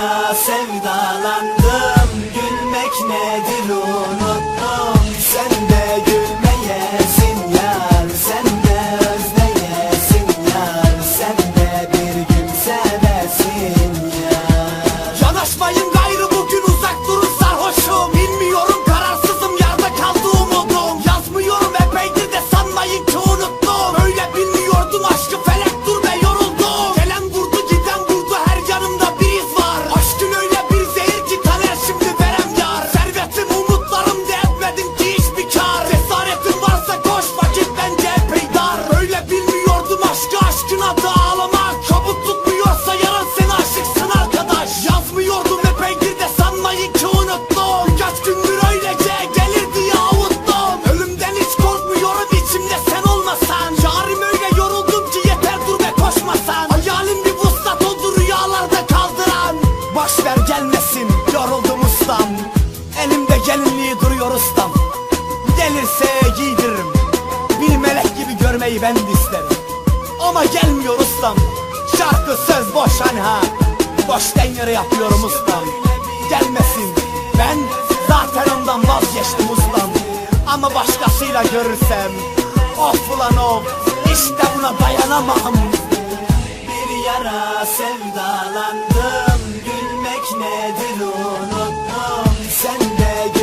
Sana sevdalandım Gelinliği duruyor ustam. Gelirse giydiririm. Bir melek gibi görmeyi ben de isterim. Ama gelmiyor ustam. Şarkı söz boş hani ha Boştan yere yapıyorum ustam. Gelmesin. Ben Zaten ondan vazgeçtim ustam. Ama başkasıyla görürsem Of ulan of işte buna dayanamam. Bir yara sevdalandım. Gülmek nedir unuttum. Sen de